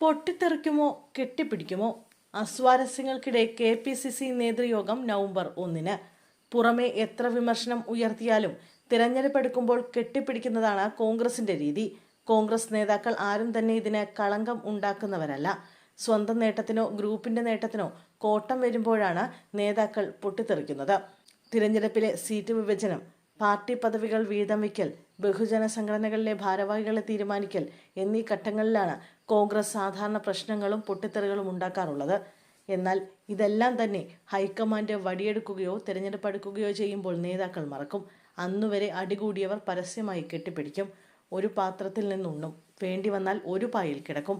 പൊട്ടിത്തെറിക്കുമോ കെട്ടിപ്പിടിക്കുമോ? അസ്വാരസ്യങ്ങൾക്കിടെ K P C C നേതൃയോഗം നവംബർ ഒന്നിന്. പുറമെ എത്ര വിമർശനം ഉയർത്തിയാലും തിരഞ്ഞെടുപ്പ് എടുക്കുമ്പോൾ കെട്ടിപ്പിടിക്കുന്നതാണ് കോൺഗ്രസിന്റെ രീതി. കോൺഗ്രസ് നേതാക്കൾ ആരും തന്നെ ഇതിന് കളങ്കം ഉണ്ടാക്കുന്നവരല്ല. സ്വന്തം നേട്ടത്തിനോ ഗ്രൂപ്പിന്റെ നേട്ടത്തിനോ കോട്ടം വരുമ്പോഴാണ് നേതാക്കൾ പൊട്ടിത്തെറിക്കുന്നത്. തിരഞ്ഞെടുപ്പിലെ സീറ്റ് വിഭജനം പാർട്ടി പദവികൾ വീതം വയ്ക്കൽ ബഹുജന സംഘടനകളിലെ ഭാരവാഹികളെ തീരുമാനിക്കൽ എന്നീ ഘട്ടങ്ങളിലാണ് കോൺഗ്രസ് സാധാരണ പ്രശ്നങ്ങളും പൊട്ടിത്തെറികളും ഉണ്ടാക്കാറുള്ളത്. എന്നാൽ ഇതെല്ലാം തന്നെ ഹൈക്കമാൻഡ് വടിയെടുക്കുകയോ തിരഞ്ഞെടുപ്പ് എടുക്കുകയോ ചെയ്യുമ്പോൾ നേതാക്കൾ മറക്കും. അന്നുവരെ അടികൂടിയവർ പരസ്യമായി കെട്ടിപ്പിടിക്കും. ഒരു പാത്രത്തിൽ നിന്നുണ്ണും. വേണ്ടി വന്നാൽ ഒരു പായിൽ കിടക്കും.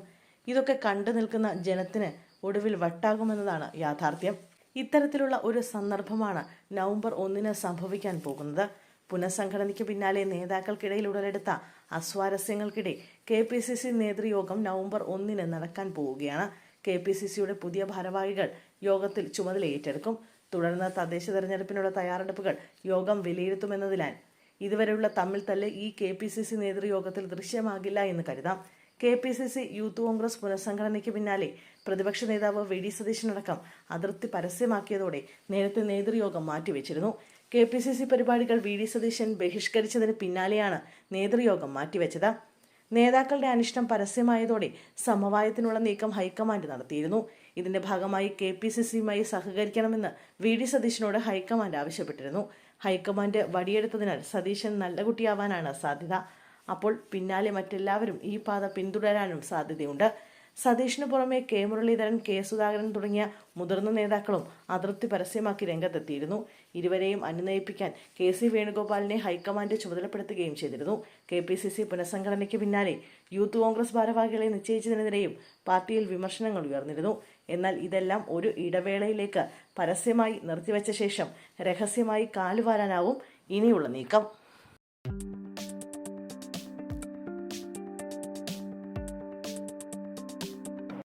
ഇതൊക്കെ കണ്ടു നിൽക്കുന്ന ജനത്തിന് ഒടുവിൽ വട്ടാകുമെന്നതാണ് യാഥാർത്ഥ്യം. ഇത്തരത്തിലുള്ള ഒരു സന്ദർഭമാണ് നവംബർ ഒന്നിന് സംഭവിക്കാൻ പോകുന്നത്. പുനഃസംഘടനയ്ക്ക് പിന്നാലെ നേതാക്കൾക്കിടയിൽ ഉടലെടുത്ത അസ്വാരസ്യങ്ങൾക്കിടെ കെ പി സി സി നേതൃയോഗം നവംബർ ഒന്നിന് നടക്കാൻ പോവുകയാണ്. കെ പി സി സിയുടെ പുതിയ ഭാരവാഹികൾ യോഗത്തിൽ ചുമതല ഏറ്റെടുക്കും. തുടർന്ന് തദ്ദേശ തെരഞ്ഞെടുപ്പിനുള്ള തയ്യാറെടുപ്പുകൾ യോഗം വിലയിരുത്തുമെന്നതിനാൽ ഇതുവരെയുള്ള തമ്മിൽ തല്ല് ഈ കെ പി സി സി നേതൃയോഗത്തിൽ ദൃശ്യമാകില്ല എന്ന് കരുതാം. K P C C youth Congress പുനഃസംഘടനയ്ക്ക് പിന്നാലെ പ്രതിപക്ഷ നേതാവ് വി ഡി സതീശനടക്കം അതിർത്തി പരസ്യമാക്കിയതോടെ നേരത്തെ നേതൃയോഗം മാറ്റിവെച്ചിരുന്നു. കെ പി സി സി പരിപാടികൾ വി ഡി സതീശൻ ബഹിഷ്കരിച്ചതിന് പിന്നാലെയാണ് നേതൃയോഗം മാറ്റിവെച്ചത്. നേതാക്കളുടെ അനിഷ്ടം പരസ്യമായതോടെ സമവായത്തിനുള്ള നീക്കം ഹൈക്കമാൻഡ് നടത്തിയിരുന്നു. ഇതിന്റെ ഭാഗമായി കെ പി സി സിയുമായി സഹകരിക്കണമെന്ന് വി ഡി സതീശനോട് ഹൈക്കമാൻഡ് ആവശ്യപ്പെട്ടിരുന്നു. ഹൈക്കമാൻഡ് വടിയെടുത്തതിനാൽ സതീശൻ നല്ല കുട്ടിയാവാനാണ് സാധ്യത. അപ്പോൾ പിന്നാലെ മറ്റെല്ലാവരും ഈ പാത പിന്തുടരാനും സാധ്യതയുണ്ട്. സതീഷിന് പുറമെ കെ മുരളീധരൻ കെ സുധാകരൻ തുടങ്ങിയ മുതിർന്ന നേതാക്കളും അതൃപ്തി പരസ്യമാക്കി രംഗത്തെത്തിയിരുന്നു. ഇരുവരെയും അനുനയിപ്പിക്കാൻ കെ സി വേണുഗോപാലിനെ ഹൈക്കമാൻഡ് ചുമതലപ്പെടുത്തുകയും ചെയ്തിരുന്നു. കെ പി സി സി പുനഃസംഘടനയ്ക്ക് പിന്നാലെ യൂത്ത് കോൺഗ്രസ് ഭാരവാഹികളെ നിശ്ചയിച്ചതിനെതിരെയും പാർട്ടിയിൽ വിമർശനങ്ങൾ ഉയർന്നിരുന്നു. എന്നാൽ ഇതെല്ലാം ഒരു ഇടവേളയിലേക്ക് പരസ്യമായി നിർത്തിവെച്ച ശേഷം രഹസ്യമായി കാലുവാരാനാവും ഇനിയുള്ള നീക്കം.